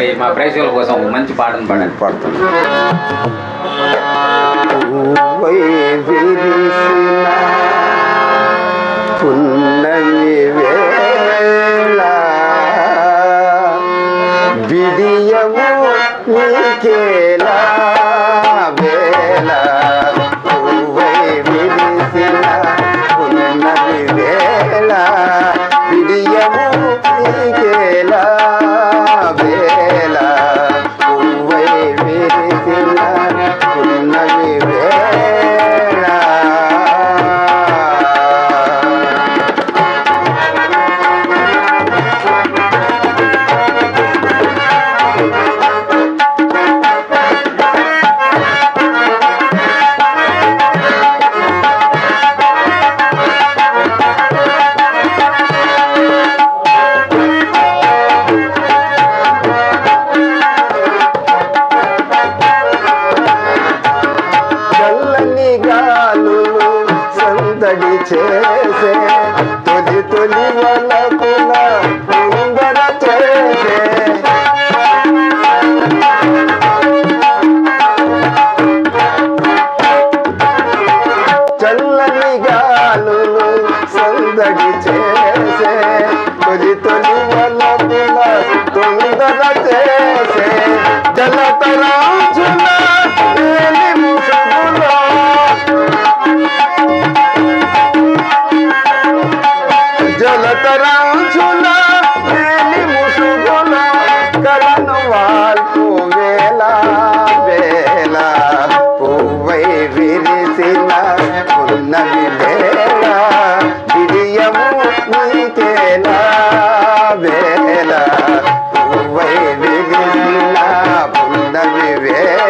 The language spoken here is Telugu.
మరి మా ప్రేక్షకుల కోసం ఒక మంచి పాటను పాడండి. పాడతాను. పున్నమి వేళ బిడియము నీకేలా వేళ. సందడి చేసే తొలి తొలి వలపుల ముందర చేసే. చల్లని గాలులు సందడి చేసే విరిసిన వేళ విడియము నీకేలా వేళ? పువ్వై విగిలిన పున్నమి వేళ.